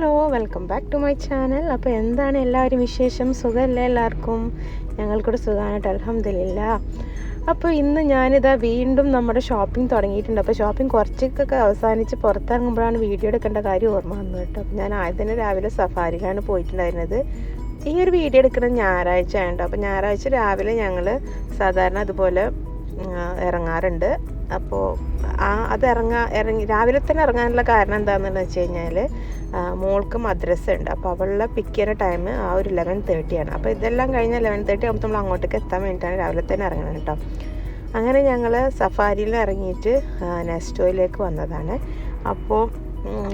Hello welcome back to my channel. അപ്പോൾ എന്താണ് എല്ലാവരും വിശേഷം? സുഖമല്ലേ എല്ലാവർക്കും? ഞങ്ങൾക്കൂടെ സുഖമായിട്ട് അലഹമില്ല അപ്പോൾ ഇന്ന് ഞാനിതാ വീണ്ടും നമ്മുടെ ഷോപ്പിംഗ് തുടങ്ങിയിട്ടുണ്ട്. അപ്പോൾ ഷോപ്പിംഗ് കുറച്ചൊക്കെ അവസാനിച്ച് പുറത്തിറങ്ങുമ്പോഴാണ് വീഡിയോ എടുക്കേണ്ട കാര്യം ഓർമ്മ വന്നു കേട്ടോ. അപ്പോൾ ഞാൻ ആദ്യം തന്നെ രാവിലെ സഫാരിയിലാണ് പോയിട്ടുണ്ടായിരുന്നത്. ഈ ഒരു വീഡിയോ എടുക്കുന്നത് ഞായറാഴ്ച ആയതുകൊണ്ട് അപ്പോൾ ഞായറാഴ്ച രാവിലെ ഞങ്ങൾ സാധാരണ അതുപോലെ ഇറങ്ങാറുണ്ട്. അപ്പോൾ ആ അത് ഇറങ്ങാ ഇറങ്ങി രാവിലെ തന്നെ ഇറങ്ങാനുള്ള കാരണം എന്താണെന്ന് വെച്ച് കഴിഞ്ഞാൽ മോൾക്ക് മദ്രസ ഉണ്ട് അപ്പോൾ അവളുടെ പിക്ക് ചെയ്യുന്ന ടൈം ആ ഒരു ലെവൻ തേർട്ടിയാണ് അപ്പോൾ ഇതെല്ലാം കഴിഞ്ഞ ലെവൻ തേർട്ടി ആകുമ്പോൾ നമ്മൾ അങ്ങോട്ടേക്ക് എത്താൻ വേണ്ടിയിട്ടാണ് രാവിലെ തന്നെ ഇറങ്ങണം കേട്ടോ. അങ്ങനെ ഞങ്ങൾ സഫാരിയിൽ ഇറങ്ങിയിട്ട് നെസ്റ്റോയിലേക്ക് വന്നതാണ്. അപ്പോൾ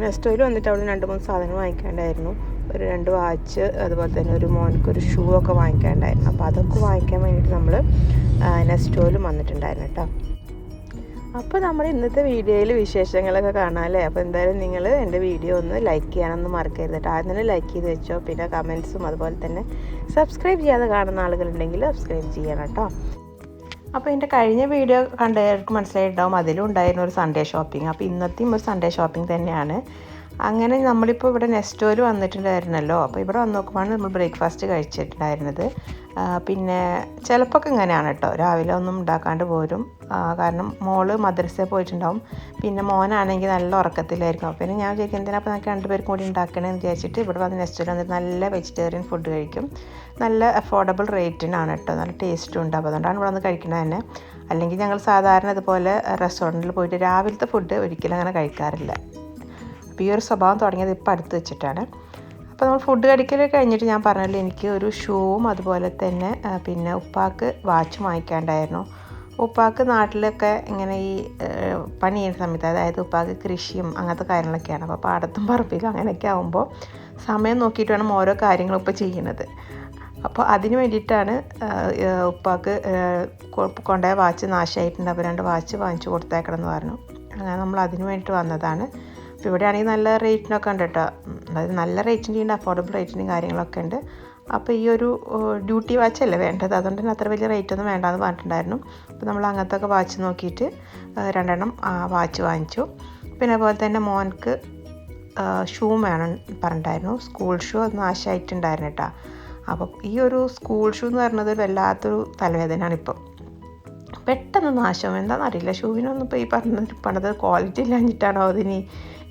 നെസ്റ്റോയിൽ വന്നിട്ട് അവൾ രണ്ട് മൂന്ന് സാധനം വാങ്ങിക്കാണ്ടായിരുന്നു. ഒരു രണ്ട് വാച്ച് അതുപോലെ തന്നെ ഒരു മോനക്ക് ഒരു ഷൂ ഒക്കെ വാങ്ങിക്കാനുണ്ടായിരുന്നു. അപ്പോൾ അതൊക്കെ വാങ്ങിക്കാൻ വേണ്ടിയിട്ട് നമ്മൾ നെസ്റ്റോയിലും വന്നിട്ടുണ്ടായിരുന്നു കേട്ടോ അപ്പോൾ നമ്മൾ ഇന്നത്തെ വീഡിയോയിൽ വിശേഷങ്ങളൊക്കെ കാണാമല്ലേ അപ്പോൾ എന്തായാലും നിങ്ങൾ എന്റെ വീഡിയോ ഒന്ന് ലൈക്ക് ചെയ്യാനൊന്നും മറക്കരുത് കേട്ടോ ആദ്യം തന്നെ ലൈക്ക് ചെയ്ത് വെച്ചോ പിന്നെ കമൻസും അതുപോലെ തന്നെ സബ്സ്ക്രൈബ് ചെയ്യാതെ കാണുന്ന ആളുകളുണ്ടെങ്കിൽ സബ്സ്ക്രൈബ് ചെയ്യണം കേട്ടോ അപ്പോൾ എന്റെ കഴിഞ്ഞ വീഡിയോ കണ്ടവർക്ക് മനസ്സിലായിട്ടുണ്ടാവും അതിലും ഉണ്ടായിരുന്ന ഒരു സൺഡേ ഷോപ്പിംഗ്. അപ്പോൾ ഇന്നത്തെയും ഒരു സൺഡേ ഷോപ്പിംഗ് തന്നെയാണ്. അങ്ങനെ നമ്മളിപ്പോൾ ഇവിടെ നെസ്റ്റോയിൽ വന്നിട്ടുണ്ടായിരുന്നല്ലോ. അപ്പോൾ ഇവിടെ വന്ന് നോക്കുമ്പോൾ നമ്മൾ ബ്രേക്ക്ഫാസ്റ്റ് കഴിച്ചിട്ടുണ്ടായിരുന്നത്. പിന്നെ ചിലപ്പോൾ ഇങ്ങനെയാണ് കേട്ടോ. രാവിലെ ഒന്നും ഉണ്ടാക്കാണ്ട് പോരും. കാരണം മോൾ മദ്രസയിൽ പോയിട്ടുണ്ടാവും. പിന്നെ മോനാണെങ്കിൽ നല്ല ഉറക്കത്തിലായിരിക്കും. അപ്പോൾ പിന്നെ ഞാൻ വിചാരിക്കും എന്തിനാ അപ്പോൾ നമുക്ക് രണ്ടുപേർക്കും കൂടി ഉണ്ടാക്കണമെന്ന് വിചാരിച്ചിട്ട് ഇവിടെ വന്ന് നെസ്റ്റോയിൽ വന്നിട്ട് നല്ല വെജിറ്റേറിയൻ ഫുഡ് കഴിക്കും. നല്ല അഫോർഡബിൾ റേറ്റിനാണ് കേട്ടോ. നല്ല ടേസ്റ്റും ഉണ്ട്. അപ്പോൾ അതുകൊണ്ടാണ് ഇവിടെ വന്ന് കഴിക്കുന്നത് തന്നെ. അല്ലെങ്കിൽ ഞങ്ങൾ സാധാരണ ഇതുപോലെ റെസ്റ്റോറന്റിൽ പോയിട്ട് രാവിലത്തെ ഫുഡ് ഒരിക്കലും അങ്ങനെ കഴിക്കാറില്ല. അപ്പോൾ ഒരു സ്വഭാവം തുടങ്ങിയത് ഇപ്പോൾ അടുത്ത് വെച്ചിട്ടാണ്. അപ്പോൾ നമ്മൾ ഫുഡ് കഴിക്കൽ കഴിഞ്ഞിട്ട് ഞാൻ പറഞ്ഞല്ലോ എനിക്ക് ഒരു ഷൂവും അതുപോലെ തന്നെ പിന്നെ ഉപ്പാക്ക് വാച്ച് വാങ്ങിക്കാണ്ടായിരുന്നു. ഉപ്പാക്ക് നാട്ടിലൊക്കെ ഇങ്ങനെ ഈ പണി ചെയ്യുന്ന സമയത്ത് അതായത് ഉപ്പാക്ക് കൃഷിയും അങ്ങനത്തെ കാര്യങ്ങളൊക്കെയാണ്. അപ്പോൾ പാടത്തും പറമ്പിലും അങ്ങനെയൊക്കെ ആകുമ്പോൾ സമയം നോക്കിയിട്ട് വേണം ഓരോ കാര്യങ്ങളും ഇപ്പോൾ ചെയ്യുന്നത്. അപ്പോൾ അതിന് വേണ്ടിയിട്ടാണ് ഉപ്പാക്ക് കൊണ്ടുപോയ വാച്ച് നാശമായിട്ടുണ്ട്. അപ്പോൾ രണ്ട് വാച്ച് വാങ്ങിച്ചു കൊടുത്തേക്കണം എന്ന് പറഞ്ഞു. അങ്ങനെ നമ്മൾ അതിന് വേണ്ടിയിട്ട് വന്നതാണ്. അപ്പോൾ ഇവിടെ ആണെങ്കിൽ നല്ല റേറ്റിനൊക്കെ ഉണ്ട് കേട്ടോ. അതായത് നല്ല റേറ്റിന്റെ ഉണ്ട് അഫോർഡബിൾ റേറ്റിന്റെയും കാര്യങ്ങളൊക്കെ ഉണ്ട്. അപ്പോൾ ഈ ഒരു ഡ്യൂട്ടി വാച്ച് അല്ലേ വേണ്ടത്? അതുകൊണ്ട് തന്നെ അത്ര വലിയ റേറ്റ് ഒന്നും വേണ്ടാന്ന് പറഞ്ഞിട്ടുണ്ടായിരുന്നു. അപ്പോൾ നമ്മൾ അങ്ങനത്തെ ഒക്കെ വാച്ച് നോക്കിയിട്ട് ആ, രണ്ടെണ്ണം വാച്ച് വാങ്ങിച്ചു. പിന്നെ അതുപോലെ തന്നെ മോൻക്ക് ഷൂ വേണം പറഞ്ഞിട്ടുണ്ടായിരുന്നു. സ്കൂൾ ഷൂ അത് നാശമായിട്ടുണ്ടായിരുന്നു കേട്ടോ. അപ്പോൾ ഈ ഒരു സ്കൂൾ ഷൂ എന്ന് പറയുന്നത് വല്ലാത്തൊരു തലവേദനയാണ് ഇപ്പം പെട്ടെന്ന് നാശം. എന്താണെന്നറിയില്ല ഷൂവിനൊന്നും ഇപ്പോൾ ഈ പറഞ്ഞത് പണിത് ക്വാളിറ്റി ഇല്ലാഞ്ഞിട്ടാണോ അതിന്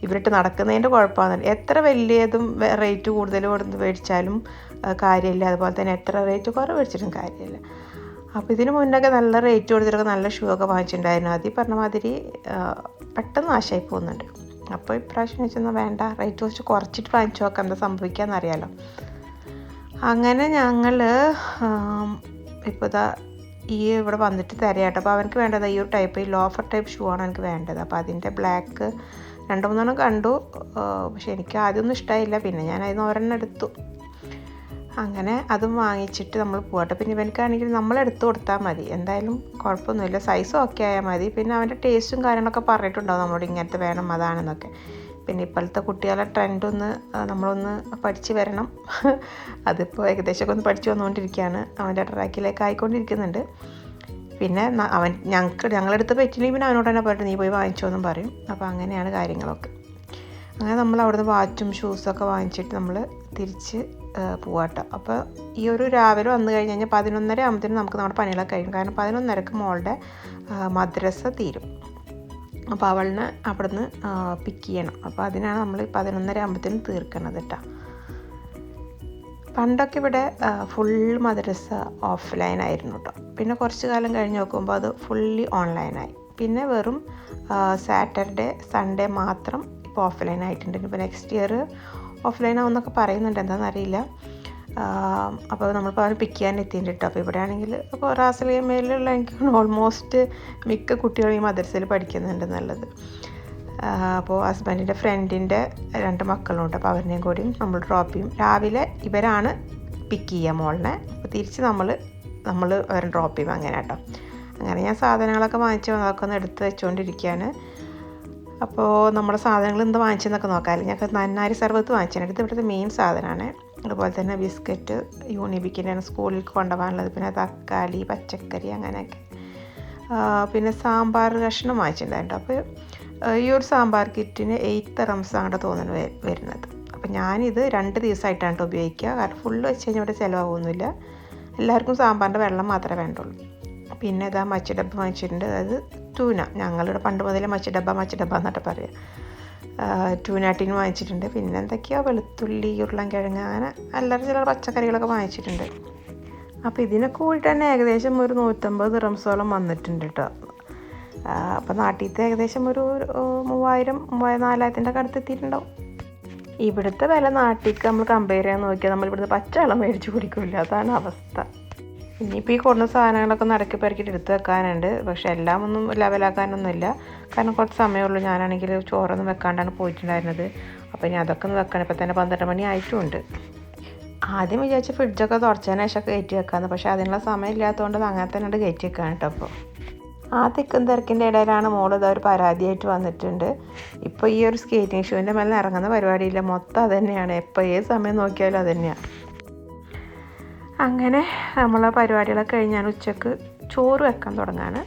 ഇവരിട്ട് നടക്കുന്നതിന്റെ കുഴപ്പമാണ്. എത്ര വലിയതും റേറ്റ് കൂടുതൽ കൊടുത്ത് മേടിച്ചാലും കാര്യമില്ല. അതുപോലെ തന്നെ എത്ര റേറ്റ് കുറവ് മേടിച്ചിട്ടും കാര്യമില്ല. അപ്പോൾ ഇതിന് മുന്നൊക്കെ നല്ല റേറ്റ് കൊടുത്തിട്ടൊക്കെ നല്ല ഷൂ ഒക്കെ വാങ്ങിച്ചിട്ടുണ്ടായിരുന്നു. അതീ പറഞ്ഞ മാതിരി പെട്ടെന്ന് നാശമായി പോകുന്നുണ്ട്. അപ്പോൾ ഇപ്രാവശ്യം വെച്ചെന്നാൽ വേണ്ട റേറ്റ് കുറച്ച് കുറച്ചിട്ട് വാങ്ങിച്ചു നോക്കാം എന്താ സംഭവിക്കാമെന്നറിയാലോ അങ്ങനെ ഞങ്ങൾ ഇപ്പോൾ ഇതാ ഈ ഇവിടെ വന്നിട്ട് തരാട്ടോ അപ്പോൾ അവനക്ക് വേണ്ടത് ഈ ഒരു ടൈപ്പ് ഈ ലോഫർ ടൈപ്പ് ഷൂ ആണ് എനിക്ക് വേണ്ടത്. അപ്പോൾ അതിന്റെ ബ്ലാക്ക് രണ്ട് മൂന്നെണ്ണം കണ്ടു പക്ഷെ എനിക്ക് ആദ്യമൊന്നും ഇഷ്ടമായില്ല പിന്നെ ഞാൻ അതിന് ഒരെണ്ണം എടുത്തു. അങ്ങനെ അതും വാങ്ങിച്ചിട്ട് നമ്മൾ പോകട്ടെ പിന്നെ ഇവനക്കാണെങ്കിൽ നമ്മൾ എടുത്തു കൊടുത്താൽ മതി. എന്തായാലും കുഴപ്പമൊന്നുമില്ല. സൈസും ഒക്കെ ആയാൽ മതി. പിന്നെ അവന്റെ ടേസ്റ്റും കാര്യങ്ങളൊക്കെ പറഞ്ഞിട്ടുണ്ടാവും നമ്മളോട് ഇങ്ങനത്തെ വേണം അതാണെന്നൊക്കെ. പിന്നെ ഇപ്പോഴത്തെ കുട്ടികളുടെ ട്രെൻഡൊന്ന് നമ്മളൊന്ന് പഠിച്ചു വരണം. അതിപ്പോൾ ഏകദേശമൊക്കെ ഒന്ന് പഠിച്ചു വന്നുകൊണ്ടിരിക്കുകയാണ്. അവന്റെ ട്രാക്കിലേക്ക് ആയിക്കൊണ്ടിരിക്കുന്നുണ്ട്. പിന്നെ അവൻ ഞങ്ങൾക്ക് ഞങ്ങളെടുത്ത് പറ്റില്ലെങ്കിൽ പിന്നെ അവനോട് തന്നെ പറഞ്ഞിട്ട് നീ പോയി വാങ്ങിച്ചോ എന്നും പറയും. അപ്പോൾ അങ്ങനെയാണ് കാര്യങ്ങളൊക്കെ. അങ്ങനെ നമ്മൾ അവിടുന്ന് വാച്ചും ഷൂസൊക്കെ വാങ്ങിച്ചിട്ട് നമ്മൾ തിരിച്ച് പോവാട്ടോ. അപ്പോൾ ഈ ഒരു രാവിലെ വന്നു കഴിഞ്ഞ് കഴിഞ്ഞാൽ പതിനൊന്നര ആകുമ്പോഴത്തേനും നമുക്ക് നമ്മുടെ പണികളൊക്കെ കഴിയും. കാരണം പതിനൊന്നരക്ക് മോളുടെ മദ്രസ തീരും. അപ്പോൾ അവളിനെ അവിടുന്ന് പിക്ക് ചെയ്യണം. അപ്പോൾ അതിനാണ് നമ്മൾ പതിനൊന്നര ആകുമ്പോഴത്തേനും തീർക്കണത് കേട്ടോ പണ്ടൊക്കെ ഇവിടെ ഫുൾ മദ്രസ ഓഫ്ലൈൻ ആയിരുന്നു കേട്ടോ പിന്നെ കുറച്ച് കാലം കഴിഞ്ഞ് നോക്കുമ്പോൾ അത് ഫുള്ളി ഓൺലൈനായി പിന്നെ വെറും സാറ്റർഡേ സൺഡേ മാത്രം ഇപ്പോൾ ഓഫ്ലൈൻ ആയിട്ടുണ്ട്. ഇപ്പോൾ നെക്സ്റ്റ് ഇയർ ഓഫ്ലൈൻ ആവുമെന്നൊക്കെ പറയുന്നുണ്ട്. എന്താണെന്ന് അറിയില്ല. അപ്പോൾ നമ്മളിപ്പോൾ അവനെ പിക്ക് ചെയ്യാൻ എത്തിയിട്ടുണ്ട് കേട്ടോ അപ്പോൾ ഇവിടെ ആണെങ്കിൽ അപ്പോൾ റാസലിയമ്മയിലുള്ള എനിക്ക് ഓൾമോസ്റ്റ് മിക്ക കുട്ടികളും ഈ മദ്രസയിൽ പഠിക്കുന്നുണ്ട് നല്ലത്. അപ്പോൾ ഹസ്ബൻഡിന്റെ ഫ്രണ്ടിന്റെ രണ്ട് മക്കളുണ്ട്. അപ്പോൾ അവരിനെയും കൂടി നമ്മൾ ഡ്രോപ്പ് ചെയ്യും. രാവിലെ ഇവരാണ് പിക്ക് ചെയ്യുക മോളിനെ. അപ്പോൾ തിരിച്ച് നമ്മൾ നമ്മൾ അവരെ ഡ്രോപ്പ് ചെയ്യും അങ്ങനെ കേട്ടോ. അങ്ങനെ ഞാൻ സാധനങ്ങളൊക്കെ വാങ്ങിച്ച് അതൊക്കെ ഒന്ന് എടുത്ത് വെച്ചുകൊണ്ടിരിക്കുകയാണ് അപ്പോൾ നമ്മുടെ സാധനങ്ങൾ എന്ത് വാങ്ങിച്ചെന്നൊക്കെ നോക്കാം ഞങ്ങൾക്ക് നന്നാരി സർവത്ത് വാങ്ങിച്ചാണ് ഇത് ഇവിടുത്തെ മെയിൻ സാധനമാണ് അതുപോലെ തന്നെ ബിസ്ക്കറ്റ് യൂണിബിക്കിന്റെ സ്കൂളിൽ കൊണ്ടുപോകാനുള്ളത്. പിന്നെ തക്കാളി പച്ചക്കറി അങ്ങനെയൊക്കെ. പിന്നെ സാമ്പാർ കഷ്ണം വാങ്ങിച്ചിട്ടുണ്ടായിരുന്നു. അപ്പോൾ ഈ ഒരു സാമ്പാർ കിറ്റിന് എയ്ത്ത് റംസ് അങ്ങോട്ട് തോന്നുന്നു വരുന്നത്. അപ്പം ഞാനിത് രണ്ട് ദിവസമായിട്ടാണ് കേട്ടോ ഉപയോഗിക്കുക കാരണം ഫുള്ള് വെച്ച് കഴിഞ്ഞാൽ ഇവിടെ ചിലവാകൊന്നുമില്ല എല്ലാവർക്കും സാമ്പാറിന്റെ വെള്ളം മാത്രമേ വേണ്ടുള്ളൂ. പിന്നെ ഇതാ മച്ചിഡബ്ബ വാങ്ങിച്ചിട്ടുണ്ട്. അതായത് ടൂന ഞങ്ങളിവിടെ പണ്ട് മുതലേ മച്ചിഡബ്ബ മച്ചിഡബ്ബ എന്നിട്ട് പറയുക ടൂനാട്ടിന് വാങ്ങിച്ചിട്ടുണ്ട്. പിന്നെ എന്തൊക്കെയോ വെളുത്തുള്ളി ഉരുളൻകിഴങ്ങ് അങ്ങനെ എല്ലാവരും ചില പച്ചക്കറികളൊക്കെ വാങ്ങിച്ചിട്ടുണ്ട്. അപ്പോൾ ഇതിനൊക്കെ കൂടിയിട്ട് തന്നെ ഏകദേശം ഒരു നൂറ്റമ്പത് റംസോളം വന്നിട്ടുണ്ട് കേട്ടോ അപ്പോൾ നാട്ടിലത്തെ ഏകദേശം ഒരു മൂവായിരം മൂവായിരം നാലായിരത്തിന്റെ ഒക്കെ അടുത്ത് എത്തിയിട്ടുണ്ടാവും ഇവിടുത്തെ വില നാട്ടിലേക്ക് നമ്മൾ കമ്പയർ ചെയ്യാൻ നോക്കിയാൽ നമ്മൾ ഇവിടുത്തെ പച്ചവെള്ളം മേടിച്ച് കുടിക്കില്ല അതാണ് അവസ്ഥ. ഇനിയിപ്പോൾ ഈ കൊടുന്ന സാധനങ്ങളൊക്കെ നടക്കി പെറുക്കിയിട്ട് എടുത്ത് വെക്കാനുണ്ട്. പക്ഷേ എല്ലാം ഒന്നും ലെവലാക്കാനൊന്നുമില്ല. കാരണം കുറച്ച് സമയമുള്ളൂ. ഞാനാണെങ്കിൽ ചോറൊന്നും വെക്കാണ്ടാണ് പോയിട്ടുണ്ടായിരുന്നത്. അപ്പോൾ ഇനി അതൊക്കെ ഒന്ന് വെക്കണം. ഇപ്പോൾ തന്നെ പന്ത്രണ്ട് മണി ആയിട്ടുമുണ്ട് ആദ്യം വിചാരിച്ച ഫ്രിഡ്ജൊക്കെ തുടച്ചതിന് ശേഷമൊക്കെ കയറ്റി വെക്കാമെന്ന് പക്ഷേ അതിനുള്ള സമയം ഇല്ലാത്തതുകൊണ്ട് അങ്ങനെ തന്നെ കയറ്റി വെക്കാൻ കേട്ടോ അപ്പോൾ ആ തിക്കും തിരക്കിന്റെ ഇടയിലാണ് മോൾ അവർ പരാതിയായിട്ട് വന്നിട്ടുണ്ട്. ഇപ്പോൾ ഈ ഒരു സ്കേറ്റിംഗ് ഷൂവിന്റെ മേലെ ഇറങ്ങുന്ന പരിപാടിയില്ല. മൊത്തം അത് തന്നെയാണ് എപ്പോൾ ഏത് സമയം നോക്കിയാലും അത് തന്നെയാണ് അങ്ങനെ നമ്മൾ പരിപാടികളൊക്കെ കഴിഞ്ഞാൽ ഉച്ചയ്ക്ക് ചോറ് വെക്കാൻ തുടങ്ങാണ്.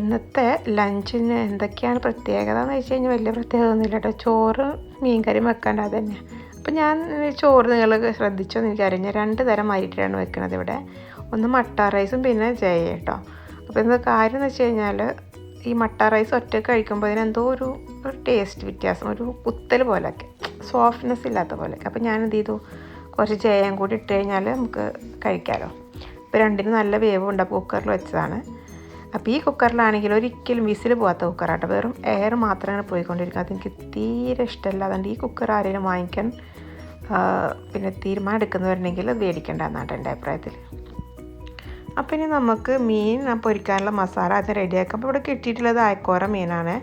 ഇന്നത്തെ ലഞ്ചിന് എന്തൊക്കെയാണ് പ്രത്യേകത എന്ന് വെച്ച് കഴിഞ്ഞാൽ വലിയ പ്രത്യേകത ഒന്നുമില്ല കേട്ടോ. ചോറ് മീൻകറിയും വെക്കേണ്ട അത് തന്നെയാണ് അപ്പം ഞാൻ ചോറ് നിങ്ങൾ ശ്രദ്ധിച്ചോ എന്ന് ഞാൻ രണ്ട് തരം അരിയിട്ടാണ് വെക്കുന്നത് ഇവിടെ. ഒന്ന് മട്ട റൈസും പിന്നെ ജയ കേട്ടോ. അപ്പോൾ എന്താ കാര്യം എന്ന് വെച്ച് കഴിഞ്ഞാൽ ഈ മട്ട റൈസ് ഒറ്റയ്ക്ക് കഴിക്കുമ്പോൾ അതിനെന്തോ ഒരു ഒരു ടേസ്റ്റ് വ്യത്യാസം ഒരു കുത്തൽ പോലെയൊക്കെ സോഫ്റ്റ്നെസ് ഇല്ലാത്ത പോലെയൊക്കെ. അപ്പോൾ ഞാൻ എന്ത് ചെയ്തു? കുറച്ച് ജയം കൂടി ഇട്ട് കഴിഞ്ഞാൽ നമുക്ക് കഴിക്കാമല്ലോ ഇപ്പോൾ രണ്ടിന് നല്ല വേവ് ഉണ്ട് അപ്പോൾ കുക്കറിൽ വെച്ചതാണ്. അപ്പോൾ ഈ കുക്കറിലാണെങ്കിൽ ഒരിക്കലും വിസിൽ പോകാത്ത കുക്കറാട്ടോ വെറും എയർ മാത്രമാണ് പോയിക്കൊണ്ടിരിക്കുന്നത്. അതെനിക്ക് തീരെ ഇഷ്ടമല്ല. അതുകൊണ്ട് ഈ കുക്കർ ആരെങ്കിലും വാങ്ങിക്കാൻ പിന്നെ തീരുമാനം എടുക്കുന്നവരുണ്ടെങ്കിൽ അത് മേടിക്കേണ്ട എന്നാണ് എന്റെ അഭിപ്രായത്തിൽ അപ്പോൾ ഇനി നമുക്ക് മീൻ പൊരിക്കാനുള്ള മസാല അത് റെഡിയാക്കാം. അപ്പോൾ ഇവിടെ കിട്ടിയിട്ടുള്ളത് അയക്കോര മീനാണ്.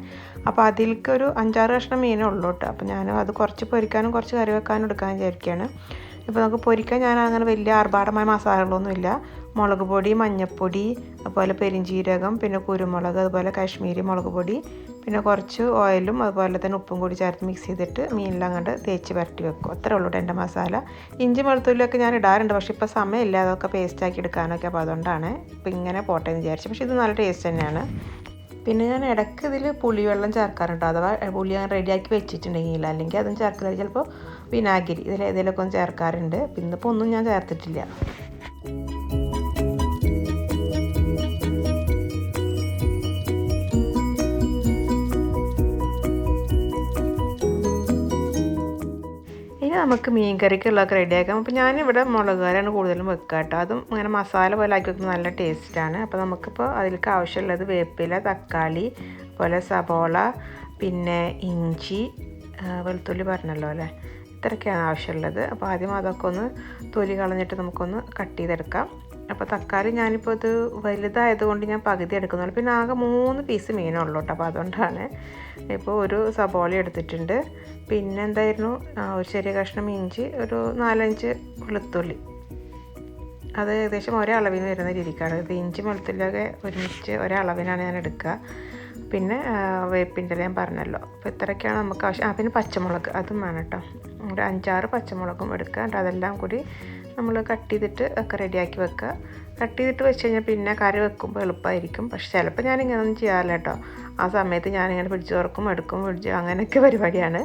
അപ്പോൾ അതിലേക്ക് ഒരു അഞ്ചാറ് കഷ്ണം മീനേ ഉള്ളൂ കേട്ടോ. അപ്പോൾ ഞാൻ അത് കുറച്ച് പൊരിക്കാനും കുറച്ച് കറി വെക്കാനും എടുക്കാൻ വിചാരിക്കുകയാണ്. ഇപ്പോൾ നമുക്ക് പൊരിക്കാൻ ഞാൻ അങ്ങനെ വലിയ ആർഭാടമായ മസാലകളൊന്നുമില്ല. മുളക് പൊടി മഞ്ഞൾപ്പൊടി അതുപോലെ പെരിഞ്ചീരകം പിന്നെ കുരുമുളക് അതുപോലെ കാശ്മീരി മുളക് പൊടി പിന്നെ കുറച്ച് ഓയിലും അതുപോലെ തന്നെ ഉപ്പും കൂടി ചേർത്ത് മിക്സ് ചെയ്തിട്ട് മീനിലും അങ്ങോട്ട് തേച്ച് പരട്ടി വെക്കും. അത്രേ ഉള്ളൂ എന്റെ മസാല. ഇഞ്ചി വെളുത്തുള്ളിയൊക്കെ ഞാൻ ഇടാറുണ്ട് പക്ഷേ ഇപ്പോൾ സമയമില്ല. അതൊക്കെ പേസ്റ്റാക്കി എടുക്കാനൊക്കെ. അപ്പോൾ അതുകൊണ്ടാണ് ഇപ്പോൾ ഇങ്ങനെ പോട്ടെ എന്ന് വിചാരിച്ചു പക്ഷേ ഇത് നല്ല ടേസ്റ്റ് തന്നെയാണ്. പിന്നെ ഞാൻ ഇടയ്ക്ക് ഇതിൽ പുളിവെള്ളം ചേർക്കാറുണ്ട് അഥവാ പുളി ഞാൻ റെഡിയാക്കി വെച്ചിട്ടുണ്ടെങ്കിൽ അല്ലെങ്കിൽ അതും ചേർക്കില്ല ചിലപ്പോൾ വിനാഗിരി ഇതിൽ ഏതെങ്കിലുമൊക്കെ ഒന്ന് ചേർക്കാറുണ്ട്. ഇന്നിപ്പോൾ ഒന്നും ഞാൻ ചേർത്തിട്ടില്ല. ഇനി നമുക്ക് മീൻ കറിക്കുള്ളതൊക്കെ റെഡിയാക്കാം അപ്പോൾ ഞാനിവിടെ മുളക് കറിയാണ് കൂടുതലും വെക്കുക കേട്ടോ അതും അങ്ങനെ മസാല പോലെ ആക്കി വെക്കുമ്പോൾ നല്ല ടേസ്റ്റാണ് അപ്പോൾ നമുക്കിപ്പോൾ അതിലേക്ക് ആവശ്യമുള്ളത് വേപ്പില തക്കാളി അതുപോലെ സബോള പിന്നെ ഇഞ്ചി വെളുത്തുള്ളി പറഞ്ഞല്ലോ അല്ലേ? ഇത്രയൊക്കെയാണ് ആവശ്യമുള്ളത്. അപ്പോൾ ആദ്യം അതൊക്കെ ഒന്ന് തൊലി കളഞ്ഞിട്ട് നമുക്കൊന്ന് കട്ട് ചെയ്തെടുക്കാം. അപ്പോൾ തക്കാളി ഞാനിപ്പോൾ ഇത് വലുതായതുകൊണ്ട് ഞാൻ പകുതി എടുക്കുന്നുള്ളൂ. പിന്നെ ആകെ മൂന്ന് പീസ് മീനുള്ളൂ കേട്ടോ. അപ്പോൾ അതുകൊണ്ടാണ് ഇപ്പോൾ ഒരു സബോള എടുത്തിട്ടുണ്ട്. പിന്നെ എന്തായിരുന്നു? ഒരു ചെറിയ കഷ്ണം ഇഞ്ചി ഒരു നാലഞ്ച് വെളുത്തുള്ളി. അത് ഏകദേശം ഒരേ അളവിന് വരുന്ന രീതിക്കാണ്. ഇത് ഇഞ്ചി വെളുത്തുള്ളിയൊക്കെ ഒരുമിച്ച് ഒരേ അളവിനാണ് ഞാൻ എടുക്കുക. പിന്നെ വേപ്പിന്റെ ഞാൻ പറഞ്ഞല്ലോ. അപ്പോൾ ഇത്രയൊക്കെയാണ് നമുക്ക് ആവശ്യം. ആ പിന്നെ പച്ചമുളക് അതും വേണം കേട്ടോ. ഒരു അഞ്ചാറ് പച്ചമുളകും എടുക്കുക. എന്നിട്ട് അതെല്ലാം കൂടി നമ്മൾ കട്ട് ചെയ്തിട്ട് ഒക്കെ റെഡിയാക്കി വെക്കുക. കട്ട് ചെയ്തിട്ട് വെച്ച് കഴിഞ്ഞാൽ പിന്നെ കറി വെക്കുമ്പോൾ എളുപ്പമായിരിക്കും. പക്ഷേ ചിലപ്പോൾ ഞാൻ ഒന്നും ചെയ്യാറില്ല കേട്ടോ. ആ സമയത്ത് ഞാനിങ്ങനെ പിടിച്ചു തുറക്കും എടുക്കും പിടിച്ച് അങ്ങനെയൊക്കെ പരിപാടിയാണ്.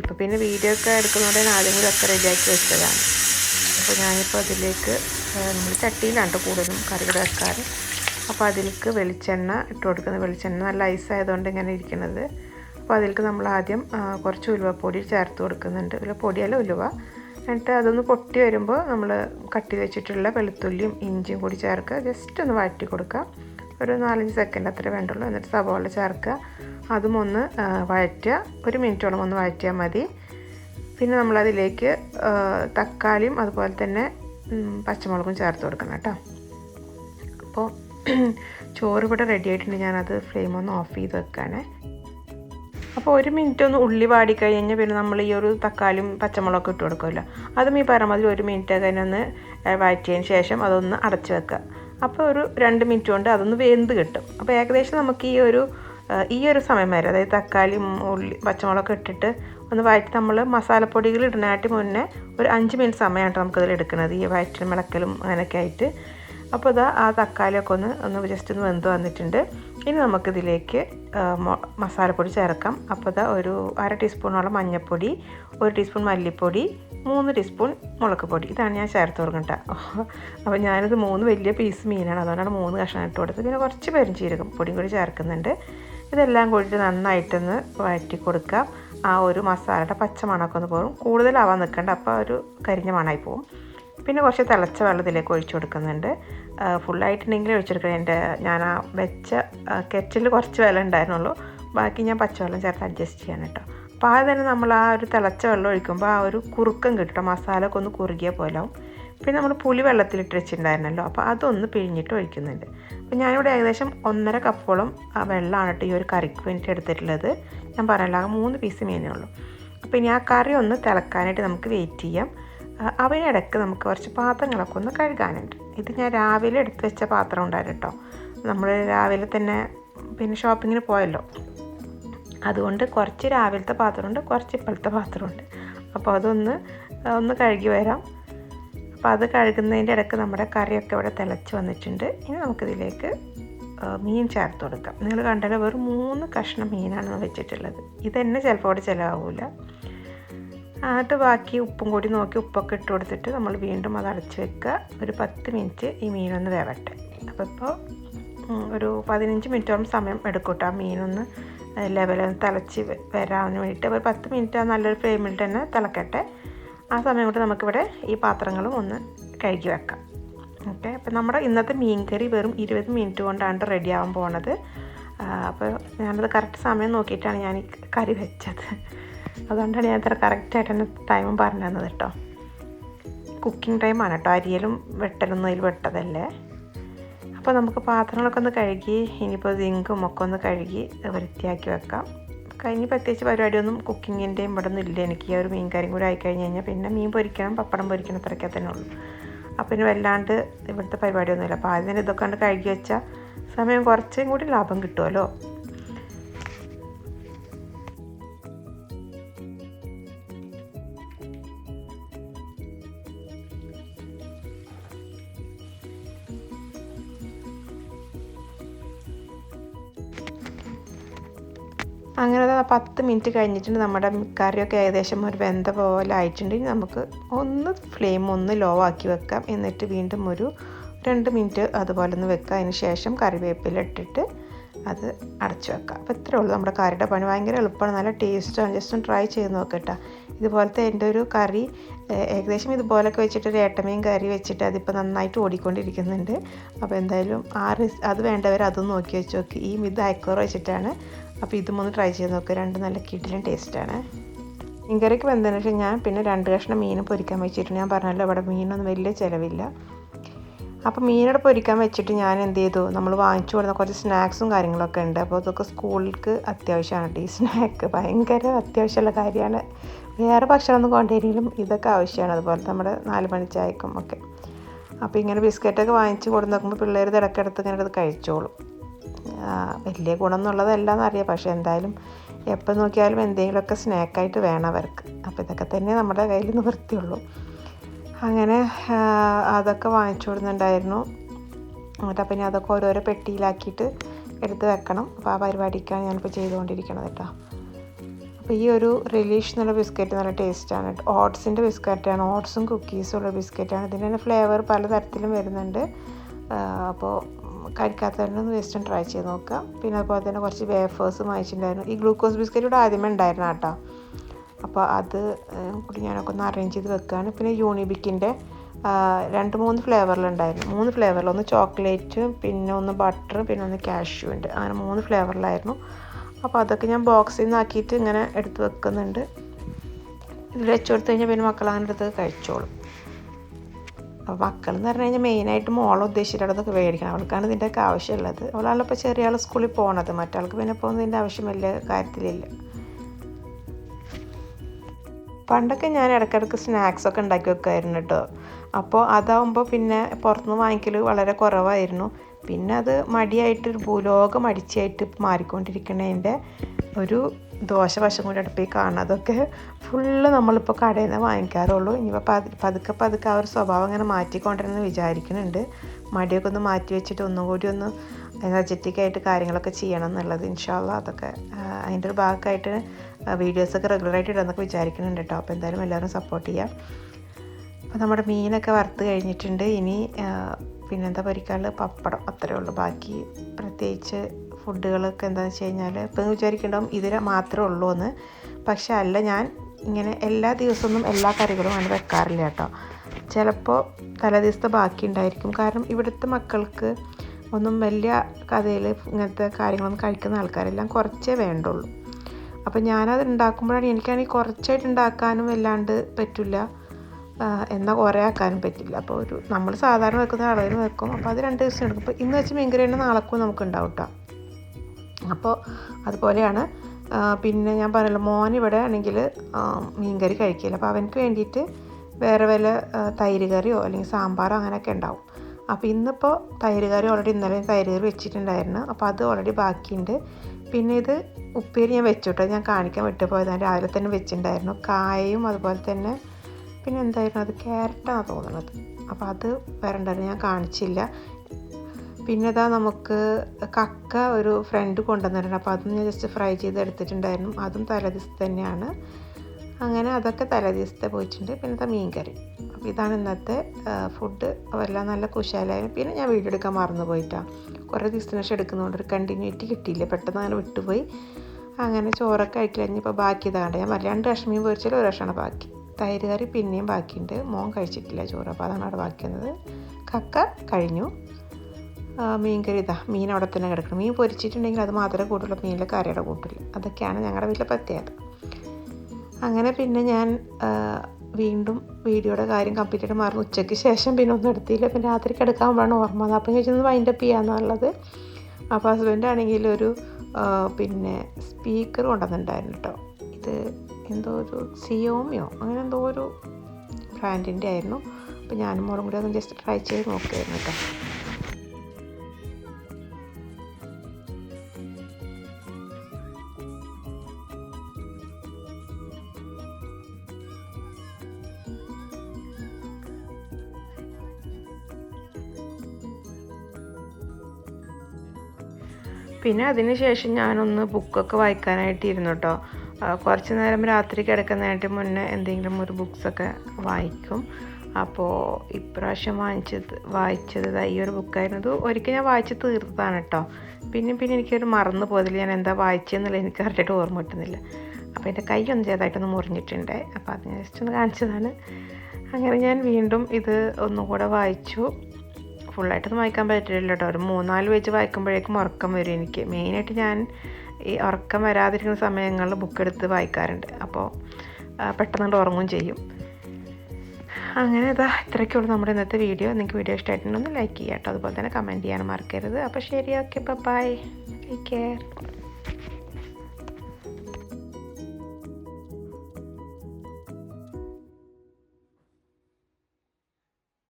ഇപ്പോൾ പിന്നെ വീഡിയോ ഒക്കെ എടുക്കുന്നതുകൊണ്ട് ഞാൻ ആദ്യം കൂടി ഒക്കെ റെഡിയാക്കി വെച്ചതാണ്. അപ്പോൾ ഞാനിപ്പോൾ അതിലേക്ക് നമ്മൾ ചട്ടിയിലാണ് കേട്ടോ കൂടുതലും കറികൾ വെക്കാറ്. അപ്പോൾ അതിലേക്ക് വെളിച്ചെണ്ണ ഇട്ട് കൊടുക്കുന്നത്. വെളിച്ചെണ്ണ നല്ല ഐസ് ആയതുകൊണ്ട് ഇങ്ങനെ ഇരിക്കുന്നത് അപ്പോൾ അതിലേക്ക് നമ്മൾ ആദ്യം കുറച്ച് ഉലുവപ്പൊടി ചേർത്ത് കൊടുക്കുന്നുണ്ട്. ഉലുവ പൊടിയല്ല ഉലുവ. എന്നിട്ട് അതൊന്ന് പൊട്ടി വരുമ്പോൾ നമ്മൾ കട്ടി വെച്ചിട്ടുള്ള വെളുത്തുള്ളിയും ഇഞ്ചിയും കൂടി ചേർക്കുക. ജസ്റ്റ് ഒന്ന് വഴറ്റി കൊടുക്കുക. ഒരു നാലഞ്ച് സെക്കൻഡ് അത്രേ വേണ്ടുള്ളൂ. എന്നിട്ട് സവോള ചേർക്കുക. അതും ഒന്ന് വഴറ്റുക. ഒരു മിനിറ്റോളം ഒന്ന് വഴറ്റിയാൽ മതി. പിന്നെ നമ്മളതിലേക്ക് തക്കാളിയും അതുപോലെ തന്നെ പച്ചമുളകും ചേർത്ത് കൊടുക്കണം കേട്ടോ. അപ്പോൾ ചോറ് ഇവിടെ റെഡി ആയിട്ടുണ്ട്. ഞാനത് ഫ്ലെയിം ഒന്ന് ഓഫ് ചെയ്ത് വെക്കാനേ. അപ്പോൾ ഒരു മിനിറ്റ് ഒന്ന് ഉള്ളി വാടി കഴിഞ്ഞാൽ പിന്നെ നമ്മൾ ഈ ഒരു തക്കാളിയും പച്ചമുളകൊക്കെ ഇട്ട് കൊടുക്കുമല്ലോ. അതും ഈ പരമാവധി ഒരു മിനിറ്റ് തന്നെ ഒന്ന് വഴറ്റിയതിന് ശേഷം അതൊന്ന് അടച്ച് വെക്കുക. അപ്പോൾ ഒരു രണ്ട് മിനിറ്റ് കൊണ്ട് അതൊന്ന് വെന്ത് കിട്ടും. അപ്പോൾ ഏകദേശം നമുക്ക് ഈ ഒരു ഈ ഒരു സമയം വരെ അതായത് തക്കാളിയും ഉള്ളി പച്ചമുളകൊക്കെ ഇട്ടിട്ട് ഒന്ന് വഴറ്റി നമ്മൾ മസാലപ്പൊടികൾ ഇടുന്നതായിട്ട് മുന്നേ ഒരു അഞ്ച് മിനിറ്റ് സമയമാണ് നമുക്കതിൽ എടുക്കുന്നത്. ഈ വയറ്റിലും മിളക്കലും അങ്ങനെയൊക്കെ ആയിട്ട്. അപ്പോൾ ഇതാ ആ തക്കാളിയൊക്കെ ഒന്ന് ഒന്ന് ജസ്റ്റ് ഒന്ന് വെന്ത് വന്നിട്ടുണ്ട്. ഇനി നമുക്കിതിലേക്ക് മസാലപ്പൊടി ചേർക്കാം. അപ്പോൾ ഇതാ ഒരു അര ടീസ്പൂണോളം മഞ്ഞൾപ്പൊടി ഒരു ടീസ്പൂൺ മല്ലിപ്പൊടി മൂന്ന് ടീസ്പൂൺ മുളക് പൊടി. ഇതാണ് ഞാൻ ചേർത്ത് കൊടുക്കണ്ട അപ്പോൾ ഞാനിത് മൂന്ന് വലിയ പീസ് മീനാണ്. അതുകൊണ്ടാണ് മൂന്ന് കഷ്ണം ഇട്ട് കൊടുത്തത്. പിന്നെ കുറച്ച് പെരുംജീരകം പൊടിയും കൂടി ചേർക്കുന്നുണ്ട്. ഇതെല്ലാം കൂടിയിട്ട് നന്നായിട്ടൊന്ന് വഴറ്റി കൊടുക്കാം. ആ ഒരു മസാലയുടെ പച്ച മണമൊക്കെ ഒന്ന് പോകും കൂടുതലാവാൻ നിൽക്കണ്ട. അപ്പോൾ ഒരു കരിഞ്ഞ മണമായി പോകും പിന്നെ കുറച്ച് തിളച്ച വെള്ളം ഇതിലേക്ക് ഒഴിച്ചു കൊടുക്കുന്നുണ്ട്. ഫുള്ളായിട്ടുണ്ടെങ്കിൽ ഒഴിച്ചെടുക്കണം. എന്റെ ഞാൻ ആ വെച്ച കെറ്റിൽ കുറച്ച് വെള്ളം ഉണ്ടായിരുന്നുള്ളൂ. ബാക്കി ഞാൻ പച്ചവെള്ളം ചേർത്ത് അഡ്ജസ്റ്റ് ചെയ്യാൻ കേട്ടോ. അപ്പോൾ ആ തന്നെ നമ്മൾ ആ ഒരു തിളച്ച വെള്ളം ഒഴിക്കുമ്പോൾ ആ ഒരു കുറുക്കം കിട്ടും മസാലയൊക്കെ ഒന്ന് കുറുകിയ പോലെ ആവും. പിന്നെ നമ്മൾ പുളി വെള്ളത്തിലിട്ട് വെച്ചിട്ടുണ്ടായിരുന്നല്ലോ. അപ്പോൾ അതൊന്ന് പിഴിഞ്ഞിട്ട് ഒഴിക്കുന്നുണ്ട്. അപ്പോൾ ഞാനിവിടെ ഏകദേശം ഒന്നര കപ്പോളം ആ വെള്ളമാണ് ഈ ഒരു കറിക്ക് വേണ്ടിയിട്ട് എടുത്തിട്ടുള്ളത്. ഞാൻ പറഞ്ഞല്ലോ ആ മൂന്ന് പീസ് മീനേ ഉള്ളൂ. അപ്പോൾ ഇനി ആ കറി ഒന്ന് തിളക്കാനായിട്ട് നമുക്ക് വെയിറ്റ് ചെയ്യാം. ആ, അവനിടയ്ക്ക് നമുക്ക് കുറച്ച് പാത്രങ്ങളൊക്കെ ഒന്ന് കഴുകാനുണ്ട്. ഇത് ഞാൻ രാവിലെ എടുത്തു വെച്ച പാത്രം ഉണ്ടായിരുന്നു കേട്ടോ. നമ്മൾ രാവിലെ തന്നെ പിന്നെ ഷോപ്പിങ്ങിന് പോയല്ലോ. അതുകൊണ്ട് കുറച്ച് രാവിലത്തെ പാത്രമുണ്ട് കുറച്ച് ഇപ്പോഴത്തെ പാത്രമുണ്ട്. അപ്പോൾ അതൊന്ന് ഒന്ന് കഴുകി വരാം. അപ്പോൾ അത് കഴുകുന്നതിന്റെ ഇടയ്ക്ക് നമ്മുടെ കറിയൊക്കെ ഇവിടെ തിളച്ച് വന്നിട്ടുണ്ട്. ഇനി നമുക്കിതിലേക്ക് മീൻ ചേർത്ത് കൊടുക്കാം. നിങ്ങൾ കണ്ടല്ലോ വെറും മൂന്ന് കഷ്ണം മീനാണ് വെച്ചിട്ടുള്ളത്. ഇതന്നെ ചിലപ്പോൾ അവിടെ ചിലവാകില്ല എന്നിട്ട് ബാക്കി ഉപ്പും കൂടി നോക്കി ഉപ്പൊക്കെ ഇട്ട് കൊടുത്തിട്ട് നമ്മൾ വീണ്ടും അത് അടച്ച് വെക്കുക. ഒരു പത്ത് മിനിറ്റ് ഈ മീനൊന്ന് വേവട്ടെ. അപ്പോൾ ഇപ്പോൾ ഒരു പതിനഞ്ച് മിനിറ്റോളം സമയം എടുക്കും കേട്ടോ ആ മീനൊന്ന് ലെവലൊന്ന് തിളച്ച് വരാൻ വേണ്ടിയിട്ട്. ഒരു പത്ത് മിനിറ്റ് നല്ലൊരു ഫ്ലെയിമിൽ തന്നെ തിളക്കട്ടെ. ആ സമയം കൊണ്ട് നമുക്കിവിടെ ഈ പാത്രങ്ങളും ഒന്ന് കഴുകി വെക്കാം. ഓക്കെ? അപ്പോൾ നമ്മുടെ ഇന്നത്തെ മീൻ കറി വെറും ഇരുപത് മിനിറ്റ് കൊണ്ടാണ് റെഡി ആവാൻ പോണത്. അപ്പോൾ ഞാനത് കറക്റ്റ് സമയം നോക്കിയിട്ടാണ് ഞാൻ കറി വെച്ചത്. അതുകൊണ്ടാണ് ഞാൻ ഇത്ര കറക്റ്റായിട്ട് തന്നെ ടൈമും പറഞ്ഞു തന്നത് കേട്ടോ കുക്കിംഗ് ടൈമാണ് കേട്ടോ അരിയലും വെട്ടലൊന്നും അതിൽ വെട്ടതല്ലേ അപ്പോൾ നമുക്ക് പാത്രങ്ങളൊക്കെ ഒന്ന് കഴുകി ഇനിയിപ്പോൾ സിങ്കും ഒക്കെ ഒന്ന് കഴുകി വൃത്തിയാക്കി വെക്കാം. കഴിഞ്ഞ് പ്രത്യേകിച്ച് പരിപാടിയൊന്നും കുക്കിങ്ങിന്റെയും ഇവിടെ ഒന്നും ഇല്ല. എനിക്ക് ഈ ഒരു മീൻ കറിയും കൂടി ആയിക്കഴിഞ്ഞ് കഴിഞ്ഞാൽ പിന്നെ മീൻ പൊരിക്കണം പപ്പടം പൊരിക്കണം അത്രയ്ക്കാൻ തന്നെ ഉള്ളൂ. അപ്പം ഇനി വല്ലാണ്ട് ഇവിടുത്തെ പരിപാടിയൊന്നുമില്ല. അപ്പോൾ ആദ്യം തന്നെ ഇതൊക്കെ കണ്ട് കഴുകി വെച്ചാൽ സമയം കുറച്ചും കൂടി ലാഭം കിട്ടുമല്ലോ അങ്ങനെ പത്ത് മിനിറ്റ് കഴിഞ്ഞിട്ടുണ്ട്. നമ്മുടെ കറിയൊക്കെ ഏകദേശം ഒരു വെന്ത പോലെ ആയിട്ടുണ്ട്. ഇനി നമുക്ക് ഒന്ന് ഫ്ലെയിം ഒന്ന് ലോ ആക്കി വെക്കാം. എന്നിട്ട് വീണ്ടും ഒരു രണ്ട് മിനിറ്റ് അതുപോലെ ഒന്ന് വെക്കാം അതിന് ശേഷം കറിവേപ്പില ഇട്ടിട്ട് അത് അടച്ചു വെക്കാം. അപ്പോൾ ഇത്രയേ ഉള്ളൂ. നമ്മുടെ കറിയുടെ പണി ഭയങ്കര എളുപ്പമാണ്. നല്ല ടേസ്റ്റാണ് ജസ്റ്റ് ഒന്ന് ട്രൈ ചെയ്ത് നോക്കട്ടെ ഇതുപോലത്തെ എന്റെ ഒരു കറി ഏകദേശം ഇതുപോലൊക്കെ വെച്ചിട്ട് ഒരു ഏട്ടമീൻ കറി വെച്ചിട്ട് അതിപ്പോൾ നന്നായിട്ട് ഓടിക്കൊണ്ടിരിക്കുന്നുണ്ട്. അപ്പോൾ എന്തായാലും ആ അത് വേണ്ടവർ അതും നോക്കി വെച്ച് നോക്കി. ഈ മിത് അയക്കോറ് വെച്ചിട്ടാണ് അപ്പോൾ ഇതും ഒന്ന് ട്രൈ ചെയ്ത് നോക്കുക രണ്ട് നല്ല കിടിലും ടേസ്റ്റാണ് മീൻകറിക്ക് വെന്തതിന് ശേഷം ഞാൻ പിന്നെ രണ്ട് കഷ്ണം മീൻ പൊരിക്കാൻ വെച്ചിട്ടുണ്ട്. ഞാൻ പറഞ്ഞല്ലോ അവിടെ മീനൊന്നും വലിയ ചിലവില്ല. അപ്പോൾ മീനോട് പൊരിക്കാൻ വെച്ചിട്ട് ഞാൻ എന്ത് ചെയ്തു? നമ്മൾ വാങ്ങിച്ചു കൊടുക്കുന്ന കുറച്ച് സ്നാക്സും കാര്യങ്ങളൊക്കെ ഉണ്ട്. അപ്പോൾ അതൊക്കെ സ്കൂളിലേക്ക് അത്യാവശ്യമാണ് ഈ സ്നാക്ക് ഭയങ്കര അത്യാവശ്യമുള്ള കാര്യമാണ്. വേറെ ഭക്ഷണമൊന്നും കൊണ്ടുവരില്ലെങ്കിലും ഇതൊക്കെ ആവശ്യമാണ്. അതുപോലെ നമ്മുടെ നാല് മണി ചായക്കും ഒക്കെ. അപ്പോൾ ഇങ്ങനെ ബിസ്ക്കറ്റൊക്കെ വാങ്ങിച്ച് കൊടുത്ത് നോക്കുമ്പോൾ പിള്ളേർ ഇത് ഇടയ്ക്കിടത്ത് ഇങ്ങനെ അത് കഴിച്ചോളും. വലിയ ഗുണം എന്നുള്ളതല്ല എന്നറിയാം പക്ഷേ എന്തായാലും എപ്പോൾ നോക്കിയാലും എന്തെങ്കിലുമൊക്കെ സ്നാക്കായിട്ട് വേണം അവർക്ക്. അപ്പോൾ ഇതൊക്കെ തന്നെ നമ്മുടെ കയ്യിൽ നിവൃത്തിയുള്ളൂ അങ്ങനെ അതൊക്കെ വാങ്ങിച്ചു കൊടുക്കുന്നുണ്ടായിരുന്നു എന്നിട്ട് പിന്നെ അതൊക്കെ ഓരോരോ പെട്ടിയിലാക്കിയിട്ട് എടുത്ത് വെക്കണം. അപ്പോൾ ആ പരിപാടിക്കാണ് ഞാനിപ്പോൾ ചെയ്തുകൊണ്ടിരിക്കണത് കേട്ടോ. അപ്പോൾ ഈ ഒരു റിലീഷ് എന്നുള്ള ബിസ്ക്കറ്റ് നല്ല ടേസ്റ്റാണ് ഓട്സിന്റെ ബിസ്ക്കറ്റാണ്. ഓട്സും കുക്കീസും ഉള്ള ബിസ്ക്കറ്റാണ്. ഇതിന്റെ ഫ്ലേവർ പലതരത്തിലും വരുന്നുണ്ട്. അപ്പോൾ കഴിക്കാത്തവരൊന്ന് വെസ്റ്റേൺ ട്രൈ ചെയ്ത് നോക്കുക. പിന്നെ അതുപോലെ തന്നെ കുറച്ച് വേഫേഴ്സ് വാങ്ങിച്ചിട്ടുണ്ടായിരുന്നു ഈ ഗ്ലൂക്കോസ് ബിസ്ക്കറ്റ് ഇവിടെ ആദ്യമേ ഉണ്ടായിരുന്നു കേട്ടോ അപ്പോൾ അത് കൂടി ഞാനൊക്കെ ഒന്ന് അറേഞ്ച് ചെയ്ത് വെക്കുകയാണ്. പിന്നെ യൂണിബിക്കിന്റെ രണ്ട് മൂന്ന് ഫ്ലേവറിലുണ്ടായിരുന്നു മൂന്ന് ഫ്ലേവറിൽ ഒന്ന് ചോക്ലേറ്റ് പിന്നെ ഒന്ന് ബട്ടർ പിന്നെ ഒന്ന് കാഷ്യൂ ഉണ്ട്. അങ്ങനെ മൂന്ന് ഫ്ലേവറിലായിരുന്നു അപ്പോൾ അതൊക്കെ ഞാൻ ബോക്സിൽ നിന്നാക്കിയിട്ട് ഇങ്ങനെ എടുത്ത് വെക്കുന്നുണ്ട്. ഇത് വെച്ച് കൊടുത്തു കഴിഞ്ഞാൽ പിന്നെ മക്കൾ അങ്ങനെ എടുത്ത് കഴിച്ചോളും. അപ്പോൾ മക്കൾ എന്ന് പറഞ്ഞു കഴിഞ്ഞാൽ മെയിനായിട്ട് മോളെ ഉദ്ദേശിച്ചിട്ട് അതൊക്കെ മേടിക്കണം അവൾക്കാണ് ഇതിന്റെയൊക്കെ ആവശ്യമുള്ളത്. അവളാണല്ലോ ഇപ്പോൾ ചെറിയ ആൾ സ്കൂളിൽ പോകണത് മറ്റാൾക്ക് പിന്നെ പോകുന്നതിന്റെ ആവശ്യമില്ല കാര്യത്തിലില്ല. പണ്ടൊക്കെ ഞാൻ ഇടയ്ക്കിടയ്ക്ക് സ്നാക്സ് ഒക്കെ ഉണ്ടാക്കി വെക്കുമായിരുന്നു കേട്ടോ. അപ്പോൾ അതാവുമ്പോൾ പിന്നെ പുറത്തുനിന്ന് വാങ്ങിക്കൽ വളരെ കുറവായിരുന്നു. പിന്നെ അത് മടിയായിട്ട് ഒരു ഭൂലോകം അടിച്ചായിട്ട് മാറിക്കൊണ്ടിരിക്കുന്നതിന്റെ ഒരു ദോശവശം കൂടി അടുപ്പിൽ കാണുന്നത് അതൊക്കെ ഫുള്ള് നമ്മളിപ്പോൾ കടയിൽ നിന്ന് വാങ്ങിക്കാറുള്ളൂ. ഇനിയിപ്പോൾ പതു പതുക്കെ പതുക്കെ ആ ഒരു സ്വഭാവം അങ്ങനെ മാറ്റിക്കൊണ്ടിരുന്നു വിചാരിക്കുന്നുണ്ട്. മടിയൊക്കെ ഒന്ന് മാറ്റി വെച്ചിട്ട് ഒന്നും കൂടി ഒന്ന് എനർജറ്റിക് ആയിട്ട് കാര്യങ്ങളൊക്കെ ചെയ്യണം എന്നുള്ളത് ഇൻഷാല്ല അതൊക്കെ അതിന്റെ ഒരു ഭാഗമായിട്ട് വീഡിയോസൊക്കെ റെഗുലറായിട്ട് ഇടാമെന്നൊക്കെ വിചാരിക്കുന്നുണ്ട് കേട്ടോ അപ്പോൾ എന്തായാലും എല്ലാവരും സപ്പോർട്ട് ചെയ്യാം. അപ്പോൾ നമ്മുടെ മീനൊക്കെ വറുത്ത് കഴിഞ്ഞിട്ടുണ്ട്. ഇനി പിന്നെന്താ പൊരിക്കാനുള്ളത്? പപ്പടം. അത്രേ ഉള്ളൂ. ബാക്കി പ്രത്യേകിച്ച് ഫുഡുകളൊക്കെ എന്താണെന്ന് വെച്ച് കഴിഞ്ഞാൽ ഇപ്പം വിചാരിക്കണ്ടാവും ഇതിൽ മാത്രമേ ഉള്ളൂ എന്ന്. പക്ഷെ അല്ല ഞാൻ ഇങ്ങനെ എല്ലാ ദിവസമൊന്നും എല്ലാ കറികളും അങ്ങനെ വെക്കാറില്ല കേട്ടോ. ചിലപ്പോൾ തലേ ദിവസത്തെ ബാക്കി ഉണ്ടായിരിക്കും. കാരണം ഇവിടുത്തെ മക്കൾക്ക് ഒന്നും വലിയ കഥയിൽ ഇങ്ങനത്തെ കാര്യങ്ങളൊന്നും കഴിക്കുന്ന ആൾക്കാരെല്ലാം കുറച്ചേ വേണ്ടുള്ളൂ. അപ്പോൾ ഞാനത് ഉണ്ടാക്കുമ്പോഴാണ് എനിക്കാണെങ്കിൽ കുറച്ചായിട്ട് ഉണ്ടാക്കാനും വല്ലാണ്ട് പറ്റില്ല. എന്നാൽ കുറേ ആക്കാനും പറ്റില്ല. അപ്പോൾ ഒരു നമ്മൾ സാധാരണ വെക്കുന്ന അളവിൽ വെക്കും. അപ്പോൾ അത് രണ്ട് ദിവസം എടുക്കും. അപ്പോൾ ഇന്ന് വെച്ച് മീൻകറി തന്നെ നാളെക്കും നമുക്ക് ഉണ്ടാവും കേട്ടോ. അപ്പോൾ അതുപോലെയാണ് പിന്നെ ഞാൻ പറഞ്ഞല്ലോ മോൻ ഇവിടെ ആണെങ്കിൽ മീൻകറി കഴിക്കില്ല. അപ്പോൾ അവനക്ക് വേണ്ടിയിട്ട് വേറെ വല്ല തൈര് കറിയോ അല്ലെങ്കിൽ സാമ്പാറോ അങ്ങനെയൊക്കെ ഉണ്ടാവും. അപ്പോൾ ഇന്നിപ്പോൾ തൈര് കറി ഓൾറെഡി ഇന്നലെ തൈര് കറി വെച്ചിട്ടുണ്ടായിരുന്നു. അപ്പോൾ അത് ഓൾറെഡി ബാക്കിയുണ്ട്. പിന്നെ ഇത് ഉപ്പേരി ഞാൻ വെച്ചോട്ടെ. ഞാൻ കാണിക്കാൻ വിട്ടുപോയത്. ഞാൻ രാവിലെ തന്നെ വെച്ചിട്ടുണ്ടായിരുന്നു. കായയും അതുപോലെ തന്നെ പിന്നെ എന്തായിരുന്നു? അത് ക്യാരറ്റാണ് തോന്നുന്നത് അപ്പോൾ അത് വരണ്ടായിരുന്നു ഞാൻ കാണിച്ചില്ല. പിന്നെ ഇതാ നമുക്ക് കക്ക ഒരു ഫ്രണ്ട് കൊണ്ടുവന്നിട്ടുണ്ട്. അപ്പോൾ അതും ഞാൻ ജസ്റ്റ് ഫ്രൈ ചെയ്ത് എടുത്തിട്ടുണ്ടായിരുന്നു അതും തലേദിവസം തന്നെയാണ്. അങ്ങനെ അതൊക്കെ തലേദിവസത്തെ പോയിട്ടുണ്ട്. പിന്നെ മീൻകറി. അപ്പോൾ ഇതാണ് ഇന്നത്തെ ഫുഡ് അവരെല്ലാം നല്ല കുശാലായിരുന്നു പിന്നെ ഞാൻ വീഡിയോ എടുക്കാൻ മറന്നു പോയിട്ടാണ് കുറേ ദിവസത്തിന് ശേഷം എടുക്കുന്നതുകൊണ്ട് ഒരു കണ്ടിന്യൂറ്റി കിട്ടിയില്ല. പെട്ടെന്ന് അങ്ങനെ വിട്ടുപോയി. അങ്ങനെ ചോറൊക്കെ കഴിക്കില്ല ഇപ്പോൾ ബാക്കി ഇതാണ്ട് ഞാൻ രണ്ട് കഷ്മീൻ മീൻ പൊരിച്ചാൽ ഒരു കഷ്ണമാണ് ബാക്കി. തൈര് കറി പിന്നെയും ബാക്കിയുണ്ട്. മോൻ കഴിച്ചിട്ടില്ല ചോറ്. അപ്പോൾ അതാണ് അവിടെ ബാക്കി വന്നത് കക്ക കഴിഞ്ഞു. ആ, മീൻ കറി ഇതാ മീൻ അവിടെ തന്നെ കിടക്കണം. മീൻ പൊരിച്ചിട്ടുണ്ടെങ്കിൽ അത് മാത്രമേ കൂട്ടുള്ളൂ. മീനിലെ കറിയുടെ കൂട്ടില്ല അതൊക്കെയാണ് ഞങ്ങളുടെ വീട്ടിലെ പ്രത്യേകത. അങ്ങനെ പിന്നെ ഞാൻ വീണ്ടും വീഡിയോയുടെ കാര്യം കംപ്ലീറ്റ് ആയിട്ട് മറന്നു. ഉച്ചയ്ക്ക് ശേഷം പിന്നെ ഒന്നും എടുത്തില്ല. പിന്നെ രാത്രി കിടക്കാകുമ്പോഴാണ് ഓർമ്മ അപ്പം ചോദിച്ചത് വൈൻഡ് അപ്പ് ചെയ്യാന്നുള്ളത് അപ്പോൾ ഹസ്ബൻഡ് ആണെങ്കിൽ ഒരു പിന്നെ സ്പീക്കർ കൊണ്ടുവന്നിട്ടുണ്ടായിരുന്നു കേട്ടോ. ഇത് എന്തോ ഒരു സിയോമിയോ അങ്ങനെ എന്തോ ഒരു ബ്രാൻഡിന്റെ ആയിരുന്നു. അപ്പോൾ ഞാനും മോളും കൂടി ഒന്ന് ജസ്റ്റ് ട്രൈ ചെയ്ത് നോക്കിയായിരുന്നു കേട്ടോ. പിന്നെ അതിന് ശേഷം ഞാനൊന്ന് ബുക്കൊക്കെ വായിക്കാനായിട്ട് ഇരുന്നു കേട്ടോ കുറച്ച് നേരം രാത്രി കിടക്കുന്നതിനായിട്ട് മുന്നേ എന്തെങ്കിലും ഒരു ബുക്സൊക്കെ വായിക്കും. അപ്പോൾ ഇപ്രാവശ്യം വാങ്ങിച്ചത് വായിച്ചത് ഈ ഒരു ബുക്കായിരുന്നു. ഒരിക്കൽ ഞാൻ വായിച്ച് തീർത്തതാണ് കേട്ടോ പിന്നെ പിന്നെ എനിക്കൊരു മറന്നു പോയതിൽ ഞാൻ എന്താ വായിച്ചതെന്നുള്ളത് എനിക്ക് കറക്റ്റായിട്ട് ഓർമ്മ കിട്ടുന്നില്ല. അപ്പോൾ എന്റെ കൈ ഒന്ന് ചെറുതായിട്ടൊന്ന് മുറിഞ്ഞിട്ടുണ്ട്. അപ്പോൾ അത് ജസ്റ്റ് ഒന്ന് കാണിച്ചതാണ്. അങ്ങനെ ഞാൻ വീണ്ടും ഇത് ഒന്നും കൂടെ വായിച്ചു. ഫുള്ളായിട്ടൊന്നും വായിക്കാൻ പറ്റില്ല കേട്ടോ ഒരു മൂന്നാൽ പേജ് വായിക്കുമ്പോഴേക്കും ഉറക്കം വരും എനിക്ക്. മെയിനായിട്ട് ഞാൻ ഈ ഉറക്കം വരാതിരിക്കുന്ന സമയങ്ങളിൽ ബുക്ക് എടുത്ത് വായിക്കാറുണ്ട്. അപ്പോൾ പെട്ടെന്ന് ഉറങ്ങുകയും ചെയ്യും. അങ്ങനെ ഇതാ ഇത്രയ്ക്കുള്ളൂ നമ്മുടെ ഇന്നത്തെ വീഡിയോ നിങ്ങൾക്ക് വീഡിയോ ഇഷ്ടമായിട്ടുണ്ടെന്ന് ലൈക്ക് ചെയ്യാം കേട്ടോ അതുപോലെ തന്നെ കമന്റ് ചെയ്യാൻ മറക്കരുത്. അപ്പോൾ ശരി ഓക്കെ ബൈ ടേക്ക് കെയർ